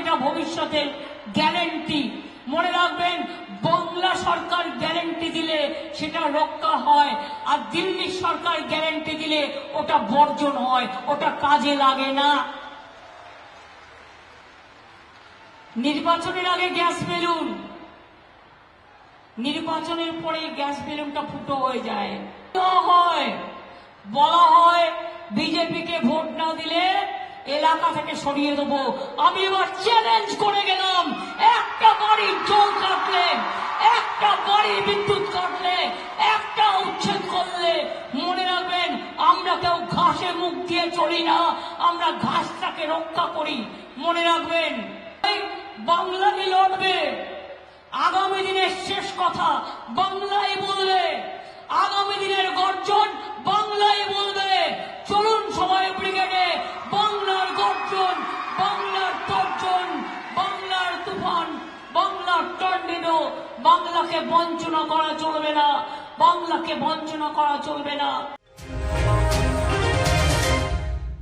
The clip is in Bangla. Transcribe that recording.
এটা ভবিষ্যতের গ্যারেন্টি। মনে রাখবেন, বাংলা সরকার গ্যারেন্টি দিলে সেটা রক্ষা হয়, আর দিল্লি সরকার গ্যারেন্টি দিলে ওটা বর্জন হয়, ওটা কাজে লাগে না। নির্বাচনের আগে গ্যাস বেলুন। নির্বাচনের পরে গ্যাস বেলুনটা ফুটো হয়ে যায়। হয়, বলা হয়, বিজেপিকে ভোট না দিলে এলাকা থেকে সরিয়ে দেবো। আমি এবার চ্যালেঞ্জ করে গেলাম। একটা বাড়ির জল কাটলে, একটা বাড়ির বিদ্যুৎ কাটলে, একটা উচ্ছেদ করলে। মনে রাখবেন, আমরা কেউ ঘাসে মুখ দিয়ে চলি না, আমরা ঘাসটাকে রক্ষা করি। মনে রাখবেন বাংলাকে লড়বে। আগামী দিনের শেষ কথা, বাংলায় বলবে টর্নেডো বাংলাকে বঞ্চনা করা চলবে না। বাংলাকে বঞ্চনা করা চলবে না।